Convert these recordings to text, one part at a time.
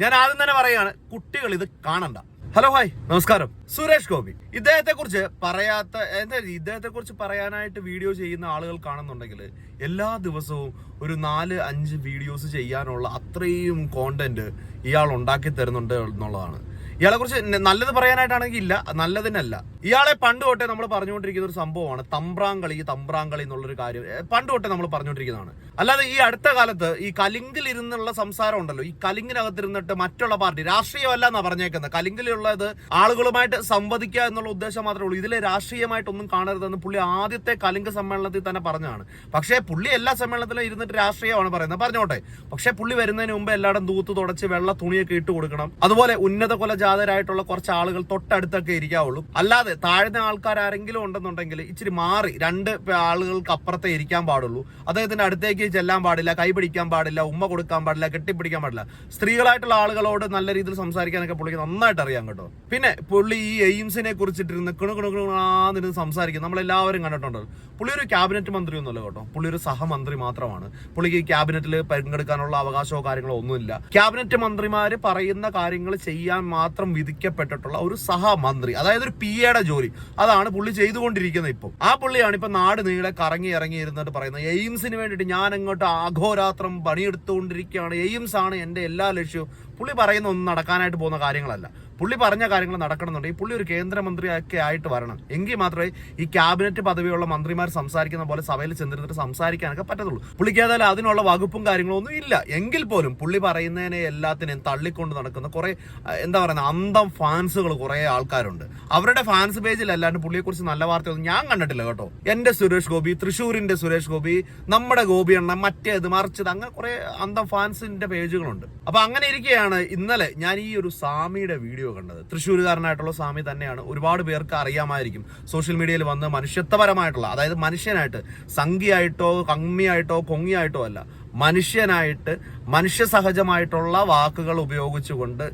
ഞാൻ ആദ്യം തന്നെ പറയാണ് കുട്ടികൾ ഇത് കാണണ്ട. ഹലോ ഹായ് നമസ്കാരം. സുരേഷ് ഗോപി. ഇദ്ദേഹത്തെ കുറിച്ച് പറയാത്ത എന്താ ഇദ്ദേഹത്തെ കുറിച്ച് പറയാനായിട്ട് വീഡിയോ ചെയ്യുന്ന ആളുകൾ കാണുന്നുണ്ടെങ്കിൽ എല്ലാ ദിവസവും ഒരു നാല് അഞ്ച് വീഡിയോസ് ചെയ്യാനുള്ള അത്രയും കോണ്ടന്റ് ഇയാൾ ഉണ്ടാക്കി തരുന്നുണ്ട് എന്നുള്ളതാണ്. ഇയാളെ കുറിച്ച് നല്ലത് പറയാനായിട്ടാണെങ്കിൽ ഇല്ല നല്ലതിനല്ല. ഇയാളെ പണ്ട് തൊട്ടേ നമ്മൾ പറഞ്ഞുകൊണ്ടിരിക്കുന്ന ഒരു സംഭവമാണ് തമ്പ്രാങ്കളി തമ്പ്രാങ്കളി എന്നുള്ളൊരു കാര്യം. പണ്ട് തൊട്ടേ നമ്മൾ പറഞ്ഞുകൊണ്ടിരിക്കുന്നതാണ്. അല്ലാതെ ഈ അടുത്ത കാലത്ത് ഈ കലിങ്കിൽ ഇരുന്നുള്ള സംസാരം ഉണ്ടല്ലോ ഈ കലിങ്ങിനകത്തിരുന്നിട്ട് മറ്റുള്ള പാർട്ടി രാഷ്ട്രീയമല്ല എന്നാ പറഞ്ഞേക്കുന്നത്. കലിങ്കിലുള്ളത് ആളുകളുമായിട്ട് സംവദിക്കുക എന്നുള്ള ഉദ്ദേശം മാത്രമേ ഉള്ളൂ. ഇതിലെ രാഷ്ട്രീയമായിട്ടൊന്നും കാണരുതെന്ന് പുള്ളി ആദ്യത്തെ കലിംഗ സമ്മേളനത്തിൽ തന്നെ പറഞ്ഞതാണ്. പക്ഷേ പുള്ളി എല്ലാ സമ്മേളനത്തിലും ഇരുന്നിട്ട് രാഷ്ട്രീയമാണ് പറയുന്നത്. പറഞ്ഞോട്ടെ. പക്ഷേ പുള്ളി വരുന്നതിന് മുമ്പ് എല്ലായിടും തൂത്ത് തുടച്ച് വെള്ള തുണിയൊക്കെ ഇട്ട് കൊടുക്കണം. അതുപോലെ ഉന്നത കുലജാതരായിട്ടുള്ള കുറച്ച് ആളുകൾ തൊട്ടടുത്തൊക്കെ ഇരിക്കാവുള്ളൂ. അല്ലാതെ താഴ്ന്ന ആൾക്കാർ ആരെങ്കിലും ഉണ്ടെന്നുണ്ടെങ്കിൽ ഇച്ചിരി മാറി രണ്ട് ആളുകൾക്ക് അപ്പുറത്തെ ഇരിക്കാൻ പാടുള്ളൂ. അദ്ദേഹത്തിന്റെ അടുത്തേക്ക് ചെല്ലാൻ പാടില്ല കൈ പിടിക്കാൻ പാടില്ല ഉമ്മ കൊടുക്കാൻ പാടില്ല കെട്ടിപ്പിടിക്കാൻ പാടില്ല. സ്ത്രീകളായിട്ടുള്ള ആളുകളോട് നല്ല രീതിയിൽ സംസാരിക്കാനൊക്കെ പുള്ളിക്ക് നന്നായിട്ട് അറിയാം കേട്ടോ. പിന്നെ പുള്ളി ഈ എയിംസിനെ കുറിച്ചിട്ടിരുന്ന് കിണു കിണു കിണുന്ന് സംസാരിക്കും. നമ്മളെല്ലാവരും കണ്ടിട്ടുണ്ട്. പുള്ളി ഒരു ക്യാബിനറ്റ് മന്ത്രി ഒന്നുമല്ല കേട്ടോ. പുള്ളി ഒരു സഹമന്ത്രി മാത്രമാണ്. പുള്ളിക്ക് ഈ ക്യാബിനറ്റിൽ പങ്കെടുക്കാനുള്ള അവകാശമോ കാര്യങ്ങളോ ഒന്നുമില്ല. ക്യാബിനറ്റ് മന്ത്രിമാർ പറയുന്ന കാര്യങ്ങൾ ചെയ്യാൻ മാത്രം വിധിക്കപ്പെട്ടിട്ടുള്ള ഒരു സഹമന്ത്രി അതായത് ഒരു പി എയുടെ ജോലി. അതാണ് പുള്ളി ചെയ്തുകൊണ്ടിരിക്കുന്നത് ഇപ്പം. ആ പുള്ളിയാണ് ഇപ്പൊ നാട് നീളെ കറങ്ങി ഇറങ്ങി ഇരുന്നിട്ട് പറയുന്നത് എയിംസിന് വേണ്ടിയിട്ട് ഞാൻ അങ്ങോട്ട് ആഘോരാത്രം പണിയെടുത്തുകൊണ്ടിരിക്കുകയാണ്. എയിംസ് ആണ് എന്റെ എല്ലാ ലക്ഷ്യവും. പുള്ളി പറയുന്ന ഒന്നും നടക്കാനായിട്ട് പോകുന്ന കാര്യങ്ങളല്ല. പുള്ളി പറഞ്ഞ കാര്യങ്ങൾ നടക്കണമെന്നുണ്ടെങ്കിൽ പുള്ളി ഒരു കേന്ദ്രമന്ത്രിയൊക്കെ ആയിട്ട് വരണം. എങ്കിൽ മാത്രമേ ഈ ക്യാബിനറ്റ് പദവിയുള്ള മന്ത്രിമാർ സംസാരിക്കുന്ന പോലെ സഭയിൽ ചെന്നിരുന്നിട്ട് സംസാരിക്കാനൊക്കെ പറ്റത്തുള്ളൂ. പുള്ളിക്ക് ഏതായാലും അതിനുള്ള വകുപ്പും കാര്യങ്ങളൊന്നും ഇല്ല. എങ്കിൽ പോലും പുള്ളി പറയുന്നതിനെ എല്ലാത്തിനെയും തള്ളിക്കൊണ്ട് നടക്കുന്ന കുറെ എന്താ പറയുക അന്തം ഫാൻസുകൾ കുറെ ആൾക്കാരുണ്ട്. അവരുടെ ഫാൻസ് പേജിൽ അല്ലാണ്ട് പുള്ളിയെക്കുറിച്ച് നല്ല വാർത്തയൊന്നും ഞാൻ കണ്ടിട്ടില്ല കേട്ടോ. എന്റെ സുരേഷ് ഗോപി തൃശ്ശൂരിന്റെ സുരേഷ് ഗോപി നമ്മുടെ ഗോപി എണ്ണ മറ്റേത് മറിച്ചത് അങ്ങനെ കുറെ അന്തം ഫാൻസിന്റെ പേജുകളുണ്ട്. അപ്പൊ അങ്ങനെ ഇരിക്കുകയാണ് ഇന്നലെ ഞാൻ ഈ ഒരു സാമിയുടെ വീഡിയോ കണ്ടത്. തൃശ്ശൂരുകാരനായിട്ടുള്ള സ്വാമി തന്നെയാണ്. ഒരുപാട് പേർക്ക് അറിയാമായിരിക്കും. സോഷ്യൽ മീഡിയയിൽ വന്ന് മനുഷ്യത്വപരമായിട്ടുള്ള അതായത് മനുഷ്യനായിട്ട് സംഖ്യയായിട്ടോ കമ്മിയായിട്ടോ കൊങ്ങിയായിട്ടോ അല്ല മനുഷ്യനായിട്ട് മനുഷ്യ സഹജമായിട്ടുള്ള വാക്കുകൾ ഉപയോഗിച്ചുകൊണ്ട്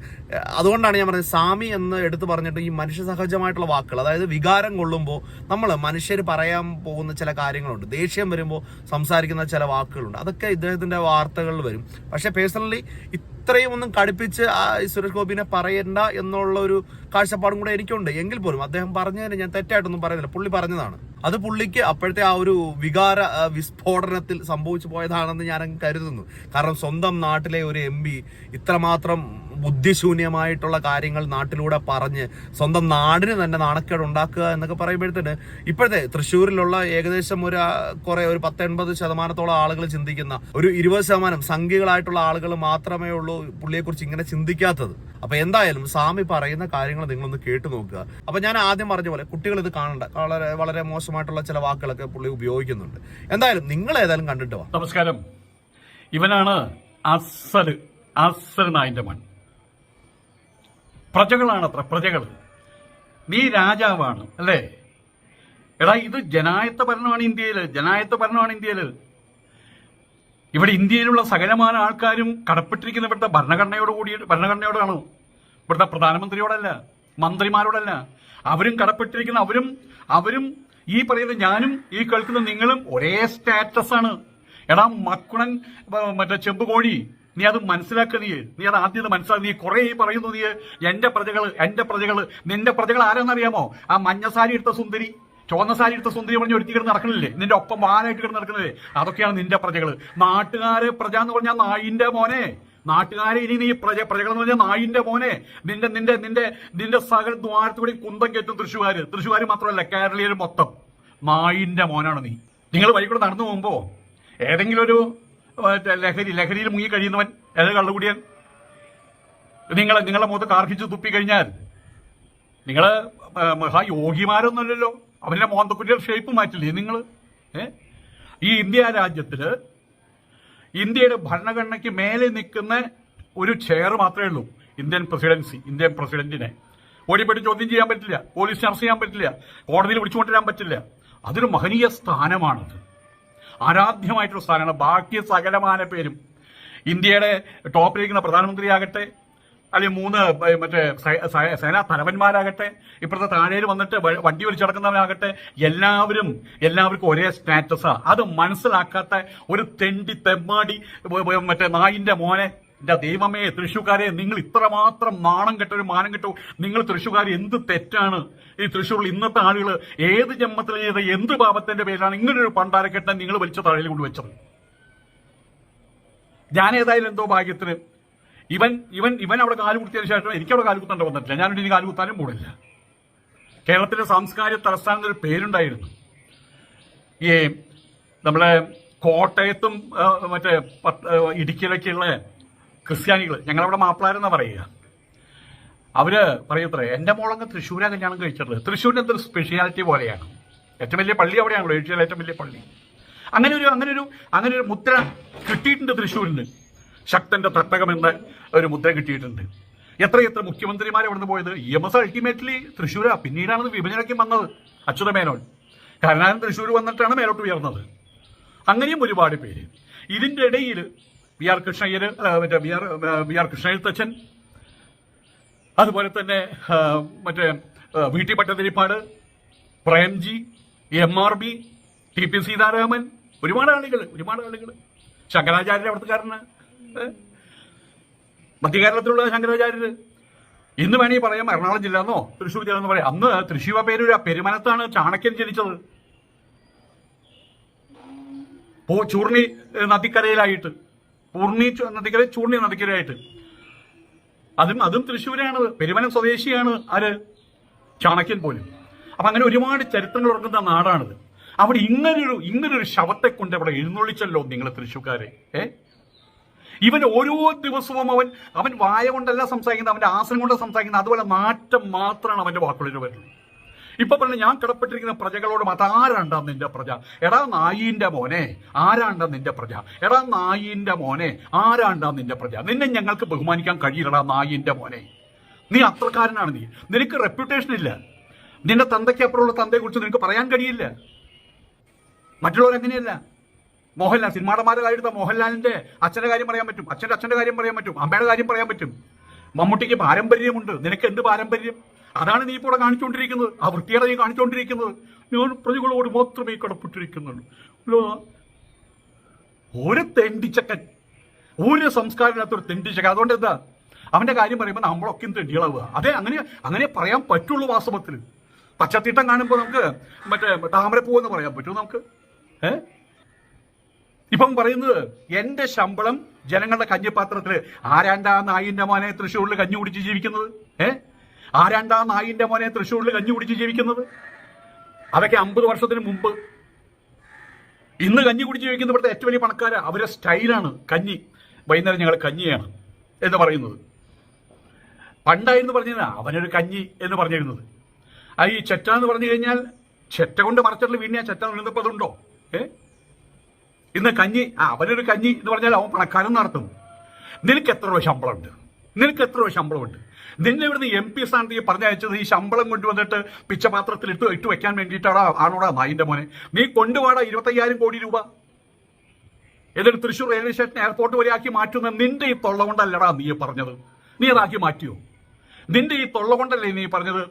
അതുകൊണ്ടാണ് ഞാൻ പറഞ്ഞത് സാമി എന്ന് എടുത്തു പറഞ്ഞിട്ട് ഈ മനുഷ്യ സഹജമായിട്ടുള്ള വാക്കുകൾ അതായത് വികാരം കൊള്ളുമ്പോൾ നമ്മൾ മനുഷ്യർ പറയാൻ പോകുന്ന ചില കാര്യങ്ങളുണ്ട് ദേഷ്യം വരുമ്പോൾ സംസാരിക്കുന്ന ചില വാക്കുകളുണ്ട്. അതൊക്കെ ഇദ്ദേഹത്തിന്റെ വാർത്തകളിൽ വരും. പക്ഷെ പേഴ്സണലി ഇത്രയും ഒന്നും കടുപ്പിച്ച് സുരേഷ് ഗോപിനെ പറയണ്ട എന്നുള്ള ഒരു കാഴ്ചപ്പാടും കൂടെ എനിക്കുണ്ട്. എങ്കിൽ പോലും അദ്ദേഹം പറഞ്ഞതിന് ഞാൻ തെറ്റായിട്ടൊന്നും പറയുന്നില്ല. പുള്ളി പറഞ്ഞതാണ്. അത് പുള്ളിക്ക് അപ്പോഴത്തെ ആ ഒരു വികാര വിസ്ഫോടനത്തിൽ സംഭവിച്ചു പോയതാണെന്ന് ഞാൻ കരുതുന്നു. കാരണം സ്വന്തം നാട്ടിലെ ഒരു എം പി ഇത്രമാത്രം ബുദ്ധിശൂന്യമായിട്ടുള്ള കാര്യങ്ങൾ നാട്ടിലൂടെ പറഞ്ഞ് സ്വന്തം നാടിന് തന്നെ നാണക്കേട് ഉണ്ടാക്കുക എന്നൊക്കെ പറയുമ്പോഴത്തേന് ഇപ്പോഴത്തെ തൃശ്ശൂരിലുള്ള ഏകദേശം ഒരു കുറെ ഒരു പത്തൊൻപത് ശതമാനത്തോളം ആളുകൾ ചിന്തിക്കുന്ന ഒരു ഇരുപത് ശതമാനം സംഖ്യകളായിട്ടുള്ള ആളുകൾ മാത്രമേ ഉള്ളൂ പുള്ളിയെക്കുറിച്ച് ഇങ്ങനെ ചിന്തിക്കാത്തത്. അപ്പൊ എന്തായാലും സ്വാമി പറയുന്ന കാര്യങ്ങൾ നിങ്ങളൊന്ന് കേട്ടു നോക്കുക. അപ്പൊ ഞാൻ ആദ്യം പറഞ്ഞ പോലെ കുട്ടികൾ ഇത് കാണണ്ട. വളരെ വളരെ മോശമായിട്ടുള്ള ചില വാക്കുകളൊക്കെ പുള്ളി ഉപയോഗിക്കുന്നുണ്ട്. എന്തായാലും നിങ്ങൾ ഏതായാലും കണ്ടിട്ട് വാ. നമസ്കാരം. ഇവനാണ് അസൽ അസൽ നായന്റെ മൺ പ്രജകളാണത്ര പ്രജകൾ. നീ രാജാവാണ് അല്ലേ? എടാ ഇത് ജനായത്ത ഭരണമാണ് ഇന്ത്യയിൽ ജനായത്ത ഭരണമാണ് ഇന്ത്യയിൽ. ഇവിടെ ഇന്ത്യയിലുള്ള സകലമാന ആൾക്കാരും കടപ്പെട്ടിരിക്കുന്ന ഇവിടുത്തെ ഭരണഘടനയോട് കൂടി ഭരണഘടനയോടാണ്. ഇവിടുത്തെ പ്രധാനമന്ത്രിയോടല്ല മന്ത്രിമാരോടല്ല. അവരും കടപ്പെട്ടിരിക്കുന്ന അവരും അവരും ഈ പറയുന്ന ഞാനും ഈ കേൾക്കുന്ന നിങ്ങളും ഒരേ സ്റ്റാറ്റസ് ആണ് എടാ മക്കുണൻ മറ്റേ ചെമ്പുകോഴി നീ അത് മനസ്സിലാക്കുക നീ. അത് ആദ്യം മനസ്സിലാക്കി. നീ കുറെ പറയുന്നു നീ. എന്റെ പ്രജകൾ എന്റെ പ്രജകൾ നിന്റെ പ്രജകൾ ആരാന്നറിയാമോ? ആ മഞ്ഞസാരി എടുത്ത സുന്ദരി ചുവന്ന സാരി എടുത്ത സുന്ദരി പറഞ്ഞ് ഒരുത്തി കിടന്ന് നടക്കണില്ലേ? നിന്റെ ഒപ്പം വാനായിട്ട് കിടന്ന് നടക്കണില്ലേ? അതൊക്കെയാണ് നിന്റെ പ്രജകൾ നാട്ടുകാരെ പ്രജ എന്ന് പറഞ്ഞാൽ നായിന്റെ മോനെ. നാട്ടുകാരെ ഇനി നീ പ്രജ പ്രജകൾ എന്ന് പറഞ്ഞാൽ നായിന്റെ മോനെ. നിന്റെ നിന്റെ നിന്റെ നിന്റെ സകൽ ദ്വാരത്തുകൂടി കുന്തം കയറ്റും തൃശ്ശൂര് തൃശ്ശൂര് മാത്രമല്ല കേരളീയർ മൊത്തം. നായിന്റെ മോനാണ് നീ. നിങ്ങൾ വഴി കൂടെ നടന്നു പോകുമ്പോ ഏതെങ്കിലും ഒരു ലഹരി ലഹരിയിൽ മുങ്ങി കഴിയുന്നവൻ ഏത് കള്ളുകൂടിയൻ? നിങ്ങൾ നിങ്ങളെ മുഖത്ത് കാർഹിച്ച് തുപ്പി കഴിഞ്ഞാൽ നിങ്ങൾ മഹായോഗിമാരൊന്നുമല്ലല്ലോ അവരുടെ മോന്തക്കുറ്റിയുടെ ഷേപ്പ് മാറ്റില്ലേ നിങ്ങൾ ഈ ഇന്ത്യ രാജ്യത്തിൽ ഇന്ത്യയുടെ ഭരണഘടനയ്ക്ക് മേലെ നിൽക്കുന്ന ഒരു ചെയർ മാത്രമേ ഉള്ളൂ. ഇന്ത്യൻ പ്രസിഡൻസി ഇന്ത്യൻ പ്രസിഡന്റിനെ. ഓടിപ്പെട്ട് ചോദ്യം ചെയ്യാൻ പറ്റില്ല പോലീസ് അറസ്റ്റ് ചെയ്യാൻ പറ്റില്ല കോടതിയിൽ വിളിച്ചുകൊണ്ടുവരാൻ പറ്റില്ല. അതൊരു മഹനീയ സ്ഥാനമാണത്. ആരാധ്യമായിട്ടൊരു സ്ഥാനമാണ് ബാക്കി സകലമാന പേരും. ഇന്ത്യയുടെ ടോപ്പിലിരിക്കുന്ന പ്രധാനമന്ത്രിയാകട്ടെ അല്ലെങ്കിൽ മൂന്ന് മറ്റേ സേനാ തലവന്മാരാകട്ടെ ഇപ്പുറത്തെ താഴേയിൽ വന്നിട്ട് വണ്ടി വലിച്ചടക്കുന്നവരാകട്ടെ എല്ലാവരും എല്ലാവർക്കും ഒരേ സ്റ്റാറ്റസാണ് അത് മനസ്സിലാക്കാത്ത ഒരു തെണ്ടി തെമ്മാടി മറ്റേ നായിന്റെ മോനെ എന്റെ ദൈവമേ തൃശ്ശൂക്കാരെ നിങ്ങൾ ഇത്രമാത്രം നാണം കെട്ടൊരു മാനം കെട്ടോ നിങ്ങൾ തൃശ്ശൂക്കാർ എന്ത് തെറ്റാണ്? ഈ തൃശ്ശൂരിൽ ഇന്നത്തെ ആളുകൾ ഏത് ജന്മത്തിൽ ചെയ്ത എന്ത് പാപത്തിന്റെ പേരിലാണ് ഇങ്ങനൊരു പണ്ടാരക്കെട്ടൻ നിങ്ങൾ വലിച്ച തഴയിൽ കൊണ്ട് വെച്ചത്? ഞാൻ ഏതായാലും എന്തോ ഭാഗ്യത്തിന് ഇവൻ ഇവൻ ഇവൻ അവിടെ കാലുകുത്തിയതിനു ശേഷം എനിക്ക് അവിടെ കാലുകുത്തേണ്ട വന്നിട്ടില്ല. ഞാനിവിടെ ഇനി കാലുകുത്താനും പോണില്ല. കേരളത്തിന്റെ സാംസ്കാരിക തലസ്ഥാനം ഒരു പേരുണ്ടായിരുന്നു. ഈ നമ്മളെ കോട്ടയത്തും മറ്റേ ഇടുക്കിയിലൊക്കെയുള്ള ക്രിസ്ത്യാനികൾ ഞങ്ങളവിടെ മാപ്പിളാരെന്നാ പറയുക? അവർ പറയത്രേ എന്റെ മോളങ്ങ് തൃശ്ശൂരാ കല്യാണം കഴിച്ചിട്ടുള്ളത്. തൃശ്ശൂരിന്റെ എന്തൊരു സ്പെഷ്യാലിറ്റി പോലെയാണ്. ഏറ്റവും വലിയ പള്ളി അവിടെയാണല്ലോ ഏഷ്യയിലെ ഏറ്റവും വലിയ പള്ളി. അങ്ങനെ ഒരു അങ്ങനെ ഒരു അങ്ങനെ ഒരു മുദ്ര കിട്ടിയിട്ടുണ്ട് തൃശ്ശൂരിന്. ശക്തന്റെ തട്ടകം എന്ന ഒരു മുദ്ര കിട്ടിയിട്ടുണ്ട്. എത്ര എത്ര മുഖ്യമന്ത്രിമാർ അവിടുന്ന് പോയത്? ഇ എം എസ് അൾട്ടിമേറ്റ്ലി തൃശ്ശൂരാ. പിന്നീടാണ് വിഭജനയ്ക്കും വന്നത് അച്യുത മേനോൻ. കരുണാകരൻ തൃശ്ശൂർ വന്നിട്ടാണ് മേലോട്ട് ഉയർന്നത്. അങ്ങനെയും ഒരുപാട് പേര്. ഇതിന്റെ ഇടയിൽ വി ആർ കൃഷ്ണയ്യര് മറ്റേ B R B R Krishna Ezhuthachan അതുപോലെ തന്നെ മറ്റേ V T Pattathiripad Premji M R B T P Seetharaman ഒരുപാട് ആളുകൾ ഒരുപാട് ആളുകൾ. ശങ്കരാചാര്യ അവിടുത്തുകാരന് മധ്യകേരളത്തിലുള്ള ശങ്കരാചാര്യര്. ഇന്ന് വേണമെങ്കിൽ പറയാം എറണാകുളം ജില്ല എന്നോ തൃശ്ശൂർ ജില്ല എന്ന് പറയാം. അന്ന് തൃശ്ശൂർ പേരൂര പെരുമനത്താണ് ചാണക്യൻ ജനിച്ചത്. പോ ചൂർണി നദിക്കരയിലായിട്ട്. പൂർണി ചു- നദിക്കര ചൂർണി നദിക്കരയായിട്ട്. അതും അതും തൃശ്ശൂരാണ്. പെരുമനം സ്വദേശിയാണ് ആര്? ചാണക്യൻ പോലും. അപ്പൊ അങ്ങനെ ഒരുപാട് ചരിത്രങ്ങൾ ഉറങ്ങുന്ന നാടാണിത്. അവിടെ ഇങ്ങനൊരു ഇങ്ങനൊരു ശവത്തെ കൊണ്ട് അവിടെ എഴുന്നള്ളിച്ചല്ലോ നിങ്ങൾ തൃശ്ശൂക്കാരെ. ഏ? ഇവൻ ഓരോ ദിവസവും അവൻ അവൻ വായ കൊണ്ടല്ല സംസാരിക്കുന്നത് അവന്റെ ആസനം കൊണ്ട് സംസാരിക്കുന്നത്. അതുപോലെ മാറ്റം മാത്രമാണ് അവന്റെ വാക്കുകളിൽ വരുന്നത്. ഇപ്പൊ പറഞ്ഞു ഞാൻ കിടപ്പെട്ടിരിക്കുന്ന പ്രജകളോട് മാത്രം ആരാണ്ടാ നിന്റെ പ്രജ? എടാ നായിന്റെ മോനെ ആരാണ്ടാ നിന്റെ പ്രജ? എടാ നായിന്റെ മോനെ ആരാണ്ടാ നിന്റെ പ്രജ? നിന്നെ ഞങ്ങൾക്ക് ബഹുമാനിക്കാൻ കഴിയില്ലടാ നായിന്റെ മോനെ. നീ അത്രക്കാരനാണ് നീ. നിനക്ക് റെപ്യൂട്ടേഷൻ ഇല്ല. നിന്റെ തന്തയ്ക്ക് അപ്പുറമുള്ള തന്തയെ കുറിച്ച് നിനക്ക് പറയാൻ കഴിയില്ല. മറ്റുള്ളവർ അങ്ങനെയല്ല മോഹൻലാൽ സിനിമാടന്മാരുടെ കാര്യം എടുത്താൽ മോഹൻലാലിന്റെ അച്ഛന്റെ കാര്യം പറയാൻ പറ്റും. അച്ഛന്റെ അച്ഛന്റെ കാര്യം പറയാൻ പറ്റും. അമ്മയുടെ കാര്യം പറയാൻ പറ്റും. മമ്മൂട്ടിക്ക് പാരമ്പര്യമുണ്ട്. നിനക്ക് എന്ത് പാരമ്പര്യം? അതാണ് നീ ഇപ്പോൾ കാണിച്ചുകൊണ്ടിരിക്കുന്നത് ആ വൃത്തിയുടെ നീ കാണിച്ചുകൊണ്ടിരിക്കുന്നത് ഞാൻ പ്രതികളോട് മാത്രമേ കടപ്പെട്ടിരിക്കുന്നുള്ളൂ ഒരു തെണ്ടിച്ചക്കൻ. ഒരു സംസ്കാരമില്ലാത്ത ഒരു തെണ്ടിച്ചക്കൻ. അതുകൊണ്ട് എന്താ? അവന്റെ കാര്യം പറയുമ്പോൾ നമ്മളൊക്കെ തെണ്ടികളാവുക? അതെ അങ്ങനെ അങ്ങനെ പറയാൻ പറ്റുള്ളൂ വാസ്തവത്തിൽ. പച്ചത്തിട്ടം കാണുമ്പോൾ നമുക്ക് മറ്റേ താമരപ്പൂ എന്ന് പറയാൻ പറ്റുമോ നമുക്ക്? ഏഹ് ഇപ്പം പറയുന്നത് എന്റെ ശമ്പളം ജനങ്ങളുടെ കഞ്ഞിപ്പാത്രത്തിൽ ആരാണ്ടാ നായിന്റെ മോനെ തൃശ്ശൂരിൽ കഞ്ഞി കുടിച്ച് ജീവിക്കുന്നത്? ഏ? ആരാണ്ടാ നായിന്റെ മോനെ തൃശ്ശൂരിൽ കഞ്ഞി കുടിച്ച് ജീവിക്കുന്നത്? അതൊക്കെ അമ്പത് വർഷത്തിന് മുമ്പ് ഇന്ന് കഞ്ഞി കുടിച്ച് ജീവിക്കുന്ന ഇവിടുത്തെ ഏറ്റവും വലിയ പണക്കാര അവരെ സ്റ്റൈലാണ് കഞ്ഞി. വൈകുന്നേരം ഞങ്ങൾ കഞ്ഞിയാണ് എന്ന് പറയുന്നത്. പണ്ടായിരുന്നു പറഞ്ഞത് അവനൊരു കഞ്ഞി എന്ന് പറഞ്ഞിരുന്നത്. ആ ഈ ചെറ്റ എന്ന് പറഞ്ഞു കഴിഞ്ഞാൽ ചെറ്റ കൊണ്ട് മറച്ചിട്ടുള്ള ആ ചെറ്റ നിന്നപ്പോൾ അതുണ്ടോ? ഏ? ഇന്ന് കഞ്ഞി ആ അവനൊരു കഞ്ഞി എന്ന് പറഞ്ഞാൽ അവൻ പണക്കാരൻ നടത്തും നിനക്ക് എത്ര രൂപ ശമ്പളമുണ്ട്? നിനക്ക് എത്ര രൂപ ശമ്പളമുണ്ട്? നിന്നെ ഇവിടുന്ന് എം പി സ്ഥാനത്തേക്ക് പറഞ്ഞയച്ചത് ഈ ശമ്പളം കൊണ്ടുവന്നിട്ട് പിച്ചപാത്രത്തിൽ ഇട്ട് ഇട്ട് വെക്കാൻ വേണ്ടിയിട്ടാണ് ആണോടാ നായിന്റെ മോനെ. നീ കൊണ്ടുപോടാ ഇരുപത്തയ്യായിരം കോടി രൂപ. എന്നിട്ട് തൃശ്ശൂർ റെയിൽവേ സ്റ്റേഷൻ എയർപോർട്ട് വരെ ആക്കി മാറ്റുന്ന നിന്റെ ഈ തൊള്ള കൊണ്ടല്ലടാ നീ പറഞ്ഞത്. നീ അതാക്കി മാറ്റിയോ? നിന്റെ ഈ തൊള്ള കൊണ്ടല്ലേ നീ പറഞ്ഞത്?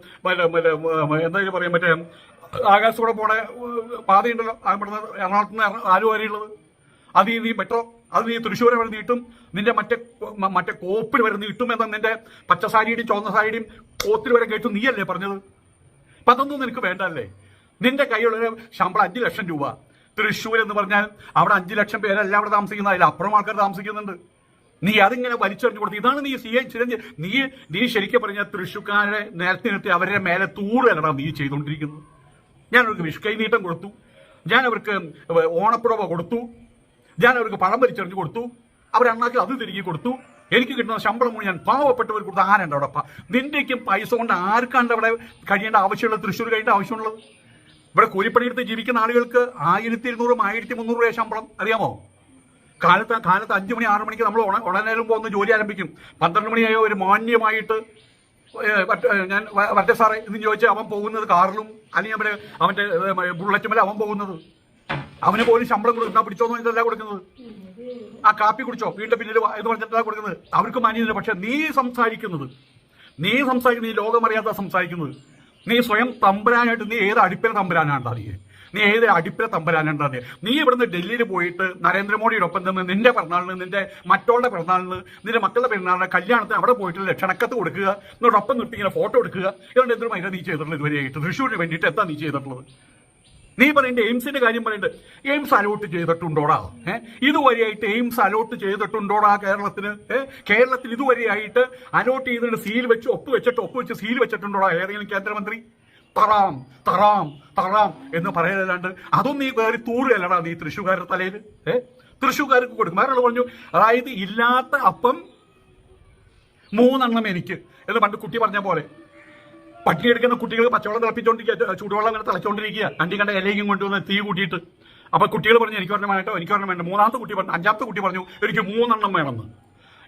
എന്താ പറയാ മറ്റേ ആകാശത്തൂടെ പോണ പാതയുണ്ടല്ലോ. ഇവിടുന്ന് എറണാകുളത്ത് നിന്ന് ആരും വരെയുള്ളത് അത് നീ മെട്രോ അത് നീ തൃശ്ശൂർ വരെ നീട്ടും നിന്റെ മറ്റേ മറ്റേ കോപ്പിൽ വരെ നീട്ടും എന്ന നിന്റെ പച്ചസാരിയുടെയും ചുവന്ന സാരിയുടെയും കോത്തിൽ വരെ കേട്ടു നീയല്ലേ പറഞ്ഞത്? അപ്പൊ അതൊന്നും നിനക്ക് വേണ്ടല്ലേ നിന്റെ കയ്യിലുള്ള ശമ്പളം അഞ്ചു ലക്ഷം രൂപ. തൃശ്ശൂർ എന്ന് പറഞ്ഞാൽ അവിടെ അഞ്ചു ലക്ഷം പേരല്ല അവിടെ താമസിക്കുന്ന അതിൽ അപ്പുറം ആൾക്കാർ താമസിക്കുന്നുണ്ട്. നീ അതിങ്ങനെ വലിച്ചെറിഞ്ഞു കൊടുത്തു ഇതാണ് നീ സി എ നീ നീ ശരിക്കും പറഞ്ഞാൽ തൃശ്ശൂക്കാരെ നേരത്തെ നിർത്തി അവരുടെ മേലെ തൂറല്ലടാ നീ ചെയ്തുകൊണ്ടിരിക്കുന്നത്. ഞാൻ അവർക്ക് വിഷ്കൈ നീട്ടം കൊടുത്തു. ഞാൻ അവർക്ക് ഓണപ്പുറവ കൊടുത്തു. ഞാൻ അവർക്ക് പഴം വലിച്ചെറിഞ്ഞു കൊടുത്തു. അവർ അണ്ണാക്കിൽ അത് തിരികെ കൊടുത്തു. എനിക്ക് കിട്ടുന്ന ശമ്പളം ഞാൻ പാവപ്പെട്ടവർ കൊടുത്ത. ആരുണ്ട് അവിടെ നിന്റെയൊക്കെ പൈസ കൊണ്ട് ആർക്കാണ്ട് അവിടെ കഴിയേണ്ട ആവശ്യമുള്ളത്? തൃശ്ശൂർ കഴിയേണ്ട ആവശ്യമുള്ളത്? ഇവിടെ കൂലിപ്പണിയെടുത്ത് ജീവിക്കുന്ന ആളുകൾക്ക് ആയിരത്തി ഇരുന്നൂറും ആയിരത്തി മുന്നൂറ് രൂപ ശമ്പളം. അറിയാമോ? കാലത്ത് കാലത്ത് അഞ്ചു മണി ആറു മണിക്ക് നമ്മൾ ഉടനേരം പോകുന്ന ജോലി ആരംഭിക്കും. പന്ത്രണ്ട് മണിയായോ ഒരു മാന്യമായിട്ട് ഞാൻ വറ്റ സാറേ എന്ന് ചോദിച്ചാൽ അവൻ പോകുന്നത് കാറിലും അല്ലെങ്കിൽ അവന്റെ ബുള്ളറ്റ് ബുള്ളറ്റുമല്ല അവൻ പോകുന്നത്. അവന് പോലും ശമ്പളം കൊടുക്കുന്ന പിടിച്ചോന്നോ ഇതല്ല കൊടുക്കുന്നത്? ആ കാപ്പി കുടിച്ചോ? വീണ്ടും പിന്നിൽ എന്ന് പറഞ്ഞിട്ടല്ല കൊടുക്കുന്നത്? അവർക്ക് മാന്യത പക്ഷെ നീ സംസാരിക്കുന്നത് നീ സംസാരിക്കുന്നത് നീ ലോകമറിയാത്ത സംസാരിക്കുന്നത് നീ സ്വയം തമ്പരാനായിട്ട് നീ ഏത് അടുപ്പിലെ തമ്പരാനാണ്ടാ നീ നീ ഏത് അടിപ്പിലെ തമ്പരാനാണ്ടാ നീ നീ ഇവിടുന്ന് ഡൽഹിയിൽ പോയിട്ട് നരേന്ദ്രമോദിയുടെ ഒപ്പം നിന്ന് നിന്റെ പിറന്നാളിന് നിന്റെ മറ്റുള്ള പിറന്നാളിന് നിന്റെ മക്കളുടെ പിറന്നാളിന് കല്യാണത്തിന് അവിടെ പോയിട്ട് ലക്ഷണക്കത്ത് കൊടുക്കുക. എന്നോടൊപ്പം നിർത്തി ഇങ്ങനെ ഫോട്ടോ എടുക്കുക. ഇതുകൊണ്ട് എന്തൊരു മൈന നീ ചെയ്തിട്ടുള്ളത് ഇതുവരെയായിട്ട് തൃശ്ശൂരിന് വേണ്ടിയിട്ട് എന്താ നീ ചെയ്തിട്ടുള്ളത്? നീ പറയണ്ട എയിംസിന്റെ കാര്യം പറയുന്നുണ്ട് എയിംസ് അലോട്ട് ചെയ്തിട്ടുണ്ടോടാ? ഏഹ് ഇതുവരെയായിട്ട് എയിംസ് അലോട്ട് ചെയ്തിട്ടുണ്ടോടാ കേരളത്തിന്? ഏഹ് കേരളത്തിൽ ഇതുവരെയായിട്ട് അലോട്ട് ചെയ്തിട്ട് സീൽ വെച്ച് ഒപ്പ് വെച്ചിട്ട് ഒപ്പ് വെച്ച് സീൽ വെച്ചിട്ടുണ്ടോടാ ഏതെങ്കിലും കേന്ദ്രമന്ത്രി? തറാം തറാം തറാം എന്ന് പറയലല്ലാണ്ട് അതൊന്നും നീ വേറെ തൂറുകയല്ലടാ നീ തൃശ്ശൂർക്കാരുടെ തലയിൽ ഏ? തൃശ്ശൂർക്കാർക്ക് കൊടുക്കും. വേറെ പറഞ്ഞു അതായത് ഇല്ലാത്ത അപ്പം മൂന്നെണ്ണം എനിക്ക് എന്ന് പണ്ട് കുട്ടി പറഞ്ഞ പോലെ. പട്ടിണി എടുക്കുന്ന പച്ചവെള്ളം തിളപ്പിച്ചോണ്ടിരിക്കുക ചൂടുവെള്ളം അങ്ങനെ തിളച്ചോണ്ടിരിക്കുക കണ്ടി കണ്ട ഇലയും കൊണ്ടുവന്ന് തീ കൂട്ടിയിട്ട്. അപ്പൊ കുട്ടികൾ പറഞ്ഞു എനിക്ക് ഒരെണ്ണം വേണ്ടോ എനിക്ക് ഒരെണ്ണം വേണ്ട. മൂന്നാമത്തെ കുട്ടി പറഞ്ഞു അഞ്ചാമത്തെ കുട്ടി പറഞ്ഞു എനിക്ക് മൂന്നെണ്ണം വേണമെന്ന്.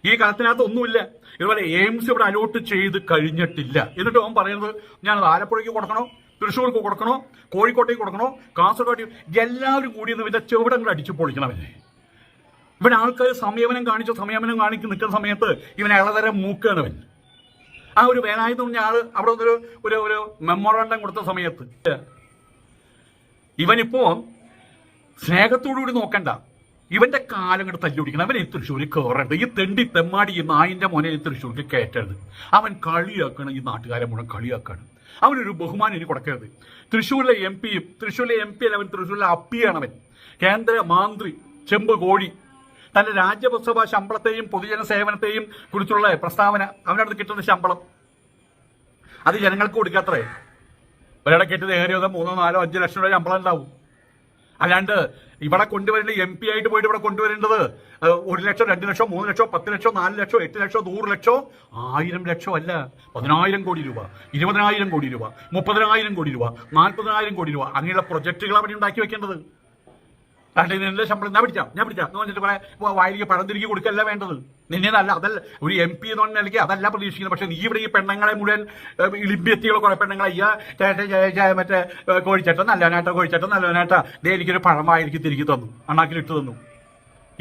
ഈ കാലത്തിനകത്ത് ഒന്നുമില്ല. ഇതുപോലെ എയിംസ് ഇവിടെ അലോട്ട് ചെയ്ത് കഴിഞ്ഞിട്ടില്ല. എന്നിട്ട് അവൻ പറയുന്നത് ഞാൻ ആലപ്പുഴയ്ക്ക് കൊടുക്കണോ തൃശ്ശൂർക്ക് കൊടുക്കണോ കോഴിക്കോട്ടേക്ക് കൊടുക്കണോ കാസർഗോഡ് എല്ലാവരും കൂടി ഇന്ന് ഇതിന്റെ ചെവിടങ്ങൾ അടിച്ചു പൊളിക്കണവനെ ഇവിടെ ആൾക്കാർ സംയമനം കാണിച്ചു സംയമനം കാണിച്ച് നിൽക്കുന്ന സമയത്ത് ഇവൻ ഇളതരം മൂക്കാണവൻ ആ ഒരു വേനായി പറഞ്ഞ ആൾ അവിടെ ഒരു ഒരു ഒരു മെമ്മോറാണ്ടം കൊടുത്ത സമയത്ത്. ഇവനിപ്പോ സ്നേഹത്തോടുകൂടി നോക്കണ്ട. ഇവന്റെ കാലം കണ്ട് തല്ലുപിടിക്കണം അവൻ ഈ തൃശ്ശൂരിൽ കയറരുത് ഈ തെണ്ടി തെമ്മാടി ഈ നായിന്റെ മോനെ ഈ തൃശ്ശൂരിൽ കയറ്റരുത്. അവൻ കളിയാക്കണം. ഈ നാട്ടുകാരെ മുഴുവൻ കളിയാക്കണം. അവനൊരു ബഹുമാനം ഇനി കൊടുക്കരുത്. തൃശ്ശൂരിലെ എം പിയും തൃശ്ശൂരിലെ എം പി അവൻ തൃശ്ശൂരിലെ അപ്പിയാണ് അവൻ കേന്ദ്ര മന്ത്രി ചെമ്പ് കോഴി തന്റെ രാജ്യസഭാ ശമ്പളത്തെയും പൊതുജന സേവനത്തെയും കുറിച്ചുള്ള പ്രസ്താവന അവനടുത്ത് കിട്ടുന്ന ശമ്പളം. അത് ജനങ്ങൾക്ക് കൊടുക്കാത്രേ. ഒരാളെ കെട്ടിയത് ഏറിയതോ മൂന്നോ നാലോ അഞ്ച് ലക്ഷം രൂപ ശമ്പളം ഉണ്ടാവും. അല്ലാണ്ട് ഇവിടെ കൊണ്ടുവരേണ്ട എം പി ആയിട്ട് പോയിട്ട് ഇവിടെ കൊണ്ടുവരേണ്ടത് ഒരു ലക്ഷം രണ്ട് ലക്ഷം മൂന്ന് ലക്ഷം പത്ത് ലക്ഷം നാല് ലക്ഷം എട്ട് ലക്ഷം നൂറ് ലക്ഷം ആയിരം ലക്ഷം അല്ല പതിനായിരം കോടി രൂപ ഇരുപതിനായിരം കോടി രൂപ മുപ്പതിനായിരം കോടി രൂപ നാൽപ്പതിനായിരം കോടി രൂപ അങ്ങനെയുള്ള പ്രൊജക്ടുകൾ അവിടെ ഉണ്ടാക്കി വെക്കേണ്ടത്. നിന്റെ ശമ്പളം? ഞാൻ പിടിച്ചാ ഞാൻ പിടിച്ചാ. എന്ന് പറഞ്ഞിട്ട് കുറെ വായിലേക്ക് പഴം തിരികെ കൊടുക്കല്ല വേണ്ടത്? നിന്നെ നല്ല അതല്ല ഒരു എം പി എന്ന് പറഞ്ഞാൽ അതല്ല പ്രതീക്ഷിക്കുന്നത്. പക്ഷെ നീ ഇവിടെ ഈ പെണ്ണുങ്ങളെ മുഴുവൻ ഇളിമ്പിയെത്തിയുള്ള കുറെ പെണ്ണുങ്ങളെ അയ്യാ ചേട്ട ജയ ജയ മറ്റേ കോഴിച്ചേട്ടൻ നല്ലവനാട്ട കോഴിച്ചേട്ടൻ നല്ലവനായിട്ടാ ദേ എനിക്കൊരു പഴം വായിലേക്ക് തിരികെ തന്നു. അണ്ണാക്കിൽ ഇട്ട് തന്നു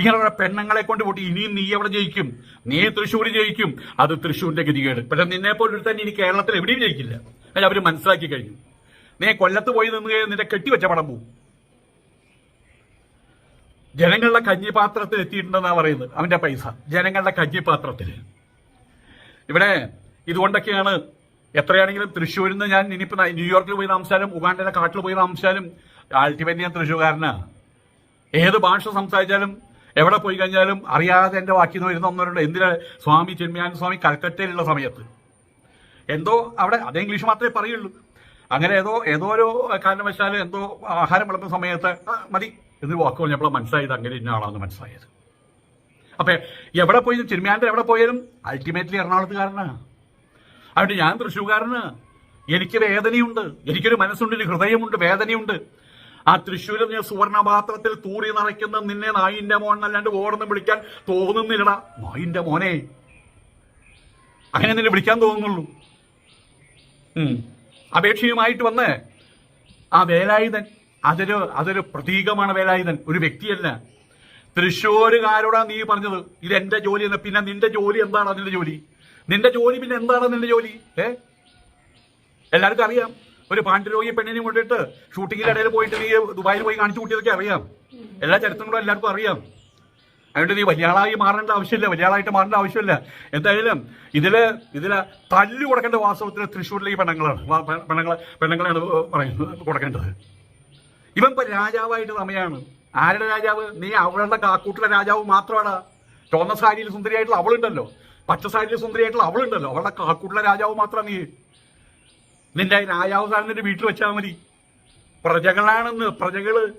ഇങ്ങനെയുള്ള പെണ്ണുങ്ങളെ കൊണ്ട് കൂട്ടി ഇനിയും നീ എവിടെ ജയിക്കും. നീ തൃശ്ശൂർ ജയിക്കും. അത് തൃശ്ശൂരിന്റെ ഗതികേട്. പക്ഷെ നിന്നെ പോലെ തന്നെ ഇനി കേരളത്തിൽ എവിടെയും ജയിക്കില്ല. അവർ മനസ്സിലാക്കി കഴിഞ്ഞു. നീ കൊല്ലത്ത് പോയി നിന്ന് നിന്റെ കെട്ടിവെച്ച പടം പോവും. ജനങ്ങളുടെ കഞ്ഞിപാത്രത്തിൽ എത്തിയിട്ടുണ്ടെന്നാ പറയുന്നത്. അവന്റെ പൈസ. ജനങ്ങളുടെ കഞ്ഞിപാത്രത്തിൽ. ഇവിടെ ഇതുകൊണ്ടൊക്കെയാണ് എത്രയാണെങ്കിലും തൃശ്ശൂരിൽ നിന്ന് ഞാൻ ഇനിയിപ്പോ ന്യൂയോർക്കിൽ പോയി താമസിച്ചാലും ഉഗാണ്ടിന്റെ കാട്ടിൽ പോയി താമസിച്ചാലും അൾട്ടിമേറ്റ് ഞാൻ തൃശ്ശൂർകാരനാ ഏത് ഭാഷ സംസാരിച്ചാലും എവിടെ പോയി കഴിഞ്ഞാലും അറിയാതെ എന്റെ വാക്കിൽ നിന്ന് വരുന്ന ഒന്നവരുണ്ട് രണ്ടോ എന്തിനാ സ്വാമി ചിന്മയാനന്ദ സ്വാമി കൽക്കട്ടയിലുള്ള സമയത്ത്? എന്തോ അവിടെ അത് ഇംഗ്ലീഷ് മാത്രമേ പറയുള്ളൂ. അങ്ങനെ ഏതോ ഏതോ ഒരു എന്തോ ആഹാരം വിളമ്പുന്ന സമയത്ത് മതി. എന്നൊരു വാക്ക് പറഞ്ഞപ്പോൾ മനസ്സിലായത്. അങ്ങനെ ഇന്ന ആളാന്ന് മനസ്സിലായത്. അപ്പൊ എവിടെ പോയാലും ചിരുമ്യാന്റെ എവിടെ പോയാലും അൾട്ടിമേറ്റ്ലി എറണാകുളത്തുകാരനാണ്. അതുകൊണ്ട് ഞാൻ തൃശ്ശൂർകാരന് എനിക്ക് വേദനയുണ്ട്. എനിക്കൊരു മനസ്സുണ്ട് ഒരു ഹൃദയമുണ്ട് വേദനയുണ്ട്. ആ തൃശ്ശൂരിൽ ഞാൻ സുവർണപാത്രത്തിൽ തൂറി നിറയ്ക്കുന്ന നിന്നെ നായിന്റെ മോൻ അല്ലാണ്ട് ഓർന്ന് വിളിക്കാൻ തോന്നുന്നില്ലടാ. നായിന്റെ മോനെ. അങ്ങനെ നിന്നെ വിളിക്കാൻ തോന്നുന്നുള്ളൂ. അപേക്ഷയുമായിട്ട് വന്ന്. ആ വേലായുധൻ. അതൊരു അതൊരു പ്രതീകമാണ് വേലായുധൻ. ഒരു വ്യക്തിയല്ല. തൃശ്ശൂരുകാരോടാ നീ പറഞ്ഞത്? ഇത് എന്റെ ജോലി എന്ന്. പിന്നെ നിന്റെ ജോലി എന്താണ് അതിന്റെ ജോലി? നിന്റെ ജോലി പിന്നെ എന്താണ് നിന്റെ ജോലി? ഏ? എല്ലാവർക്കും അറിയാം. ഒരു പാണ്ഡുരോഗി പെണ്ണിനെ കൊണ്ടിട്ട് ഷൂട്ടിങ്ങിന്റെ ഇടയിൽ പോയിട്ട് നീ ദുബായിൽ പോയി കാണിച്ചു കൂട്ടിയതൊക്കെ അറിയാം. എല്ലാ ചരിത്രങ്ങളും എല്ലാവർക്കും അറിയാം. അതുകൊണ്ട് നീ വലിയ ആളായി മാറേണ്ട ആവശ്യമില്ല. വലിയ ആളായിട്ട് മാറേണ്ട ആവശ്യമില്ല. എന്തായാലും ഇതിൽ ഇതിൽ തല്ലു കൊടുക്കേണ്ട വാസ്തവത്തിൽ തൃശ്ശൂരിലെ ഈ പെണ്ണുങ്ങളാണ്. പെണ്ണുങ്ങളെ പെണ്ണുങ്ങളെയാണ് പറയുന്നത് കൊടുക്കേണ്ടത്. ഇവൻ ഇപ്പൊ രാജാവായിട്ട് സമയമാണ് ആരുടെ രാജാവ്? നീ അവളുടെ കാക്കൂട്ടിലെ രാജാവ് മാത്രമാണ് ചുവന്ന സാരിയിൽ സുന്ദരിയായിട്ടുള്ള അവളുണ്ടല്ലോ. പച്ച സാരിയിൽ സുന്ദരിയായിട്ടുള്ള അവളുണ്ടല്ലോ. അവളുടെ കാക്കൂട്ടിലെ രാജാവ് മാത്രമാണ് നീ. നിന്റെ രാജാവ് സാറിന്റെ വീട്ടിൽ വെച്ചാൽ മതി. പ്രജകളാണെന്ന് പ്രജകൾ.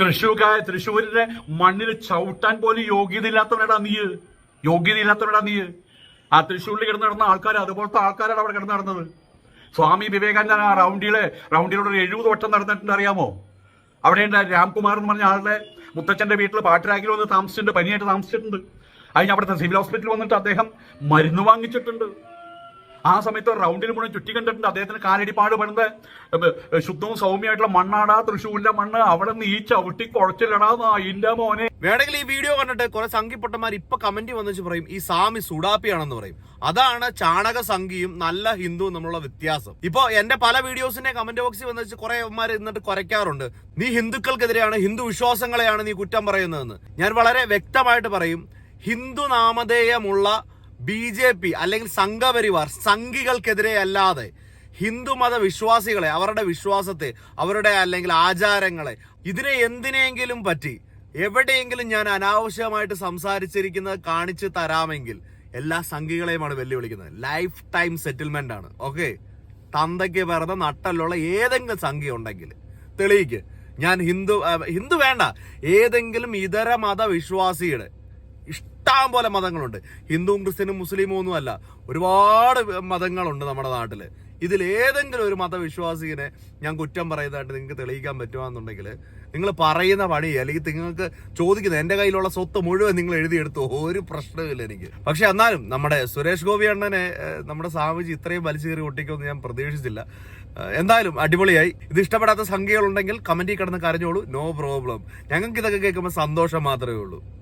തൃശ്ശൂർക്കായ തൃശ്ശൂരിന്റെ മണ്ണിൽ ചവിട്ടാൻ പോലും യോഗ്യതയില്ലാത്തവനടാ നീ. യോഗ്യത യോഗ്യതയില്ലാത്തവനടാ നീ. ആ തൃശ്ശൂരിൽ കിടന്ന് നടന്ന ആൾക്കാർ അതുപോലത്തെ ആൾക്കാരാണ് അവിടെ കിടന്ന് നടന്നത്. സ്വാമി വിവേകാനന്ദൻ ആ റൗണ്ടിലെ റൗണ്ടിലൂടെ ഒരു എഴുപത് വട്ടം നടന്നിട്ടുണ്ട് അറിയാമോ? അവിടെ ഉണ്ട് രാംകുമാർ എന്ന് പറഞ്ഞ ആളുടെ മുത്തച്ഛന്റെ വീട്ടിൽ പാട്ടിലാക്കി വന്ന് താമസിച്ചിട്ടുണ്ട് പനിയായിട്ട് താമസിച്ചിട്ടുണ്ട്. അതിന് അവിടുത്തെ സിവിൽ ഹോസ്പിറ്റലിൽ വന്നിട്ട് അദ്ദേഹം മരുന്ന് വാങ്ങിച്ചിട്ടുണ്ട്. ആ സമയത്ത് റൗണ്ടിൽ മുഴുവൻ ചുറ്റി കണ്ടിട്ടുണ്ട്. അദ്ദേഹത്തിന് കാലടിപ്പാട് പണിത് ശുദ്ധവും സൗമ്യമായിട്ടുള്ള മണ്ണാടാ തൃശ്ശൂരിലെ മണ്ണ് അവിടെ നിന്ന് ഈ ചവിട്ടി കുഴച്ചില്ലടാ അതിന്റെ മോനെ. വേണമെങ്കിൽ ഈ വീഡിയോ കണ്ടിട്ട് കുറെ സംഘിപ്പൊട്ടന്മാർ ഇപ്പൊ കമന്റ് വന്നിച്ച് പറയും ഈ സാമി സുഡാപ്പിയാണെന്ന് പറയും. അതാണ് ചാണക സംഘിയും നല്ല ഹിന്ദുവും നമ്മളുള്ള വ്യത്യാസം. ഇപ്പൊ എന്റെ പല വീഡിയോസിന്റെ കമന്റ് ബോക്സിൽ വന്നിച്ച് കുറെ അമ്മമാർ എന്നിട്ട് കുറയ്ക്കാറുണ്ട് നീ ഹിന്ദുക്കൾക്കെതിരെയാണ് ഹിന്ദു വിശ്വാസങ്ങളെയാണ് നീ കുറ്റം പറയുന്നതെന്ന്. ഞാൻ വളരെ വ്യക്തമായിട്ട് പറയും ഹിന്ദു നാമധേയമുള്ള ബി ജെ പി അല്ലെങ്കിൽ സംഘപരിവാർ സംഘികൾക്കെതിരെ അല്ലാതെ ഹിന്ദുമത വിശ്വാസികളെ അവരുടെ വിശ്വാസത്തെ അവരുടെ അല്ലെങ്കിൽ ആചാരങ്ങളെ ഇതിനെ എന്തിനെങ്കിലും പറ്റി എവിടെയെങ്കിലും ഞാൻ അനാവശ്യമായിട്ട് സംസാരിച്ചിരിക്കുന്നത് കാണിച്ചു തരാമെങ്കിൽ എല്ലാ സംഘികളെയുമാണ് വെല്ലുവിളിക്കുന്നത്. ലൈഫ് ടൈം സെറ്റിൽമെന്റ് ആണ്. ഓക്കെ തന്തയ്ക്ക് വെറുതെ നട്ടലുള്ള ഏതെങ്കിലും സംഖ്യ ഉണ്ടെങ്കിൽ തെളിയിക്ക്. ഞാൻ ഹിന്ദു ഹിന്ദു വേണ്ട. ഏതെങ്കിലും ഇതര മതവിശ്വാസിയുടെ ഇഷ്ടം പോലെ മതങ്ങളുണ്ട്. ഹിന്ദുവും ക്രിസ്ത്യനും മുസ്ലിമും ഒന്നും അല്ല. ഒരുപാട് മതങ്ങളുണ്ട് നമ്മുടെ നാട്ടിൽ. ഇതിൽ ഏതെങ്കിലും ഒരു മതവിശ്വാസിനെ ഞാൻ കുറ്റം പറയുന്നതായിട്ട് നിങ്ങൾക്ക് തെളിയിക്കാൻ പറ്റുവാന്നുണ്ടെങ്കിൽ നിങ്ങൾ പറയുന്ന പണി അല്ലെങ്കിൽ നിങ്ങൾക്ക് ചോദിക്കുന്നത് എന്റെ കയ്യിലുള്ള സ്വത്ത് മുഴുവൻ നിങ്ങൾ എഴുതിയെടുത്തു. ഒരു പ്രശ്നമില്ല എനിക്ക്. പക്ഷെ എന്നാലും നമ്മുടെ സുരേഷ് ഗോപി അണ്ണനെ നമ്മുടെ സ്വാമിജി ഇത്രയും വലിച്ചു കയറി ഒട്ടിക്കുമെന്ന് ഞാൻ പ്രതീക്ഷിച്ചില്ല. എന്തായാലും അടിപൊളിയായി. ഇത് ഇഷ്ടപ്പെടാത്ത സംഖ്യകളുണ്ടെങ്കിൽ കമന്റിൽ കിടന്ന് കരഞ്ഞോളൂ. No problem. ഞങ്ങൾക്ക് ഇതൊക്കെ കേൾക്കുമ്പോൾ സന്തോഷം മാത്രമേ ഉള്ളൂ.